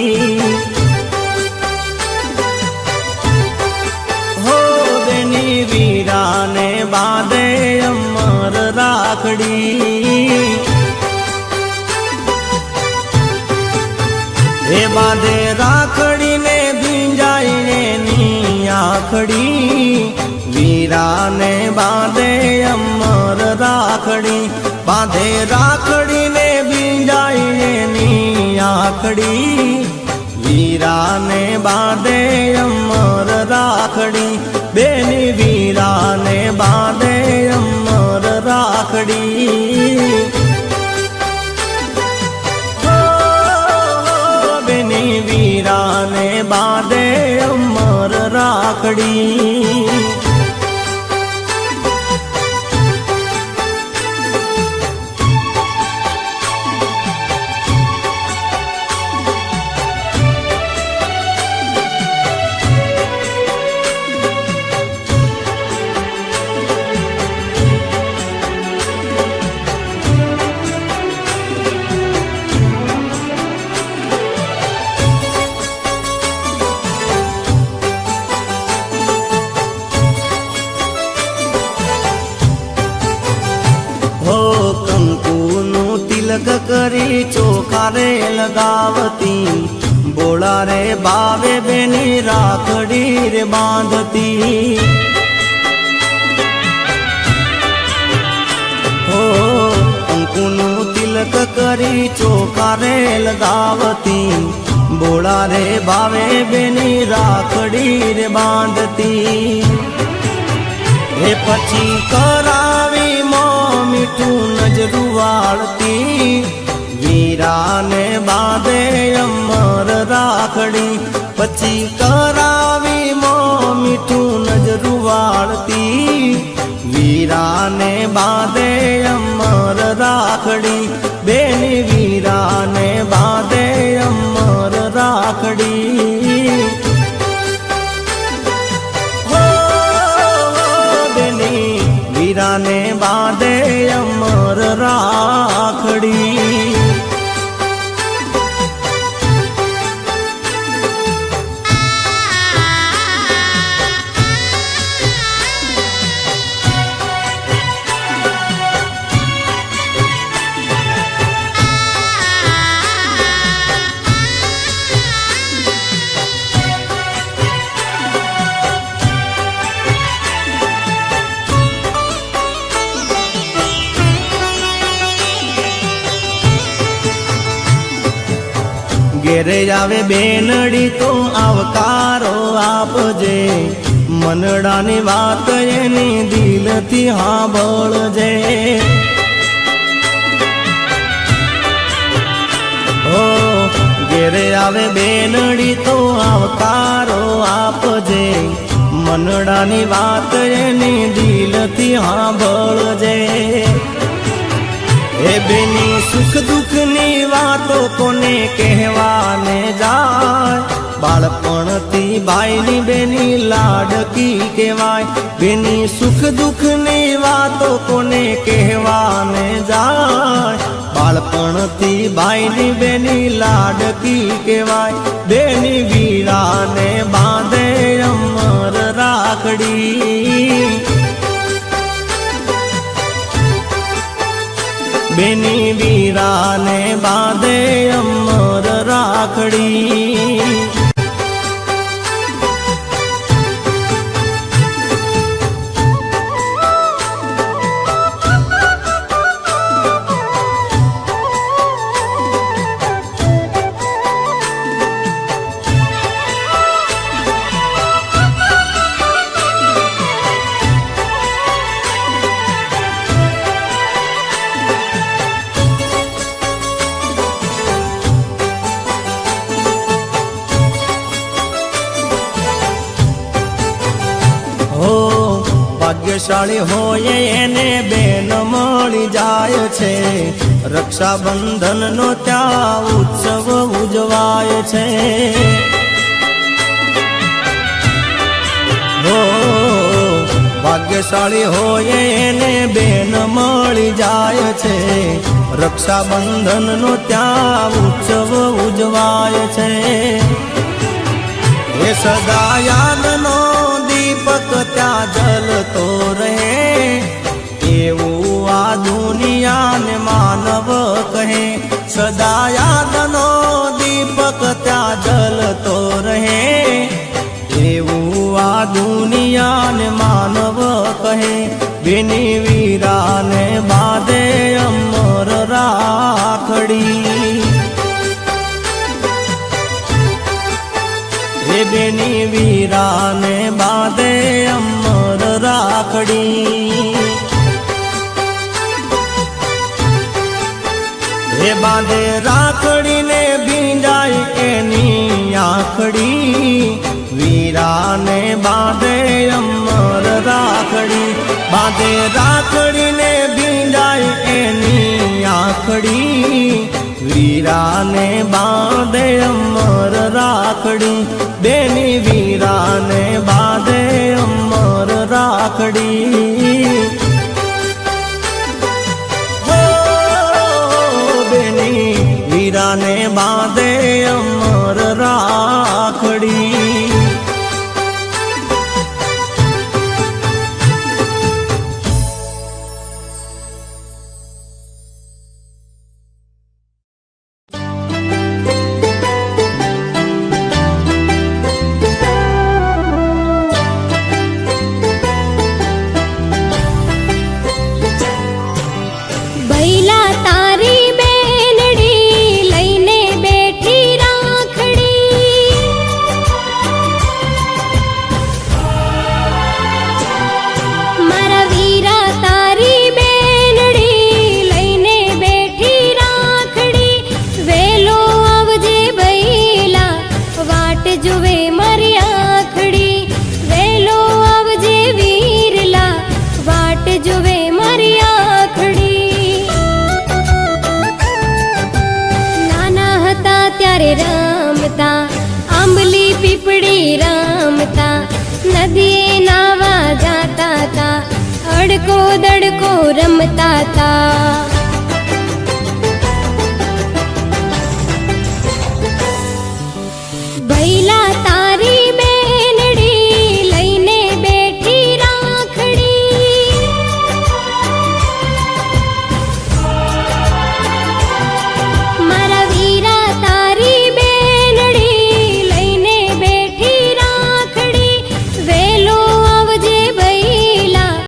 રાખડી હો બેની વીરાને બાંધે અમર રાખડી. એ બાંધે રાખડીને ભીંજાઈને ની આખડી. વીરાને બાંધે અમર રાખડી. બાંધે ની આખડી, વીરાને બાંધે અમર રાખડી. બેની વીરાને બાંધે અમર રાખડી. બેની વીરાને બાંધે અમર રાખડી. ચોખારે લગાવતી બોળા રે બાવે બેની રાખડી રે બાંધતી. હો, કંકુનું તિલક કરી ચોખારે લગાવતી બોળા રે બાવે બેની રાખડી રે બાંધતી. એ પછી કરાવી મો મીઠું નજરું વાળતી વીરાને બાંધે અમર રાખડી. ઘેરે આવે બેનડી તો આવકારો આપજે. મનડાની વાત એની દિલથી હાંભળજે ઓ, ઘેરે આવે બેનડી તો આવકારો આપજે. મનડાની વાત એની દિલથી હાંભળજે એ બેની સુખ દુઃખની વાતો કોને કહેવાને જાય? બાળપણથી ભાઈની બેની લાડકી કહેવાય. બેની સુખ દુઃખની વાતો કોને કહેવાને જાય? બાળપણથી ભાઈની બેની લાડકી કહેવાય. બેની વીરાને બાંધે અમર રાખડી. બેની વીરાને બાંધે અમર રાખડી. ભાગ્યશાળી હોય એને બેન મળી જાય છે. રક્ષાબંધન નો ત્યાં ઉત્સવ ઉજવાય છે. ભાગ્યશાળી હોય એને બેન મળી જાય છે. રક્ષાબંધનનો ત્યાં ઉત્સવ ઉજવાય છે. એ સદા યાદનો દુનિયાને માનવ કહે બેની વીરાને બાદે અમર રાખડી હે બેની વીરાને બાદે અમર રાખડી હે બાંધે રાખડીને ભીંજાય એની આખડી વીરાને બાંધે અમર રાખડી, બાંધે રાખડીને ભીંજાય એની આખડી. વીરાને બાંધે અમર રાખડી, બેની વીરાને બાંધે અમર રાખડી. અડકો દડકો રમતા તા